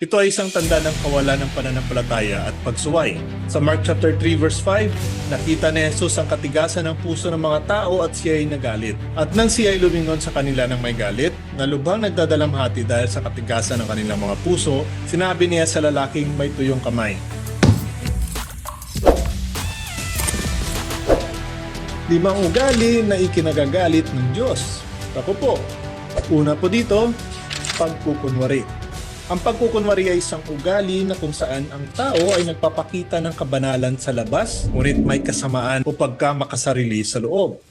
Ito ay isang tanda ng kawalan ng pananampalataya at pagsuway. Sa Mark chapter 3 verse 5, nakita ni Jesus ang katigasan ng puso ng mga tao at siya ay nagalit. At nang siya ay lumingon sa kanila ng may galit, na lubhang nagdadalamhati dahil sa katigasan ng kanilang mga puso, sinabi niya sa lalaking may tuyong kamay, limang ugali na ikinagagalit ng Diyos. Ako po. Una po dito, pagkukunwari. Ang pagkukunwari ay isang ugali na kung saan ang tao ay nagpapakita ng kabanalan sa labas, ngunit may kasamaan o pagka makasarili sa loob.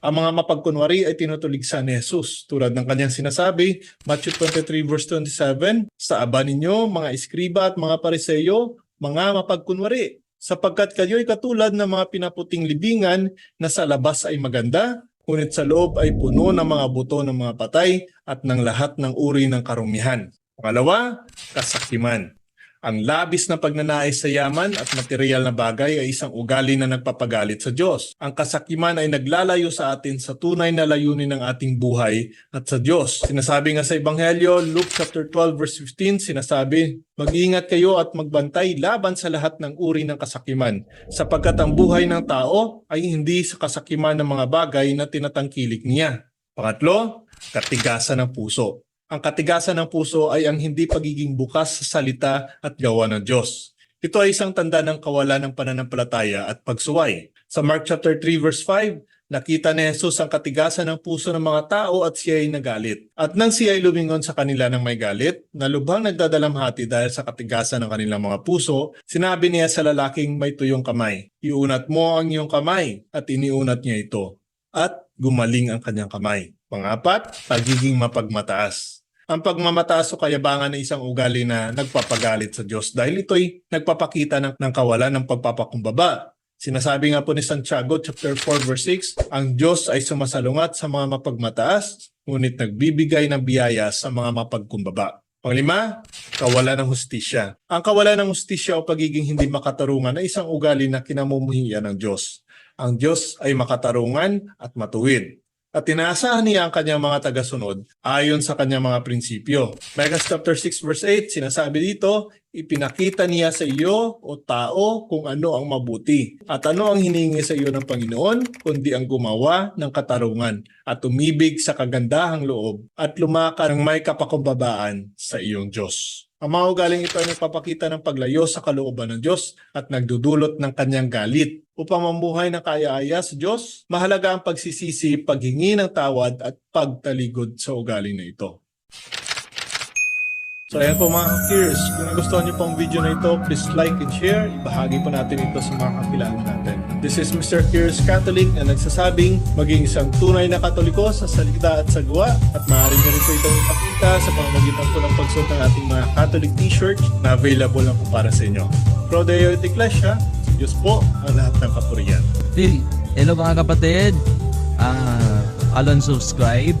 Ang mga mapagkunwari ay tinutuligsa ni Jesus tulad ng kanyang sinasabi, Matthew 23 verse 27, Sa aba ninyo, mga iskriba at mga pariseyo, mga mapagkunwari, sapagkat kayo'y katulad ng mga pinaputing libingan na sa labas ay maganda, ngunit sa loob ay puno ng mga buto ng mga patay at ng lahat ng uri ng karumihan. Pangalawa, kasakiman. Ang labis na pagnanais sa yaman at material na bagay ay isang ugali na nagpapagalit sa Diyos. Ang kasakiman ay naglalayo sa atin sa tunay na layunin ng ating buhay at sa Diyos. Sinasabi nga sa Ebanghelyo, Luke chapter 12 verse 15, sinasabi, Mag-iingat kayo at magbantay laban sa lahat ng uri ng kasakiman, sapagkat ang buhay ng tao ay hindi sa kasakiman ng mga bagay na tinatangkilik niya. Pangatlo, katigasan ng puso. Ang katigasan ng puso ay ang hindi pagiging bukas sa salita at gawa ng Diyos. Ito ay isang tanda ng kawalan ng pananampalataya at pagsuway. Sa Mark chapter 3 verse 5, nakita ni Jesus ang katigasan ng puso ng mga tao at siya ay nagalit. At nang siya ay lumingon sa kanila ng may galit, na lubhang nagdadalamhati dahil sa katigasan ng kanilang mga puso, sinabi niya sa lalaking may tuyong kamay, Iunat mo ang iyong kamay, at iniunat niya ito. At gumaling ang kanyang kamay. Pangapat, pagiging mapagmataas. Ang pagmamataas o kayabangan ay isang ugali na nagpapagalit sa Diyos dahil ito'y nagpapakita ng, ng kawalan ng pagpapakumbaba. Sinasabi nga po ni Santiago chapter 4 verse 6, ang Diyos ay sumasalungat sa mga mapagmataas, ngunit nagbibigay ng biyaya sa mga mapagkumbaba. Panglima, kawalan ng hustisya. Ang kawalan ng hustisya o pagiging hindi makatarungan ay isang ugali na kinamumuhian ng Diyos. Ang Diyos ay makatarungan at matuwid at tinaasahan niya ang kanyang mga tagasunod ayon sa kanyang mga prinsipyo. Micah chapter 6 verse 8, sinasabi dito, ipinakita niya sa iyo o tao kung ano ang mabuti at ano ang hiningi sa iyo ng Panginoon kundi ang gumawa ng katarungan at umibig sa kagandahang loob at lumaka ng may kapakumbabaan sa iyong Diyos. Ang mga ugaling ito ay nagpapakita ng paglayo sa kalooban ng Diyos at nagdudulot ng kanyang galit. Upang mamuhay ng kaya-aya sa Diyos, mahalaga ang pagsisisi, paghingi ng tawad at pagtaligod sa ugaling na ito. So ayan po mga peers, kung nagustuhan niyo po ang video na ito, please like and share. Ibahagi po natin ito sa mga kakilala natin. This is Mr. Curious Catholic na nagsasabing maging isang tunay na katoliko sa salita at sa gawa at maaari niyo rin po itong ipakita sa pamamagitan po ng pagsuot ng ating mga Catholic t-shirt na available lang po para sa inyo. Pro Deo et Ecclesia, Diyos po ang lahat ng kapuriyan. Hey, hello mga kapatid. Ah, follow and subscribe.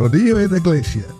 Rodillo et Iglesia.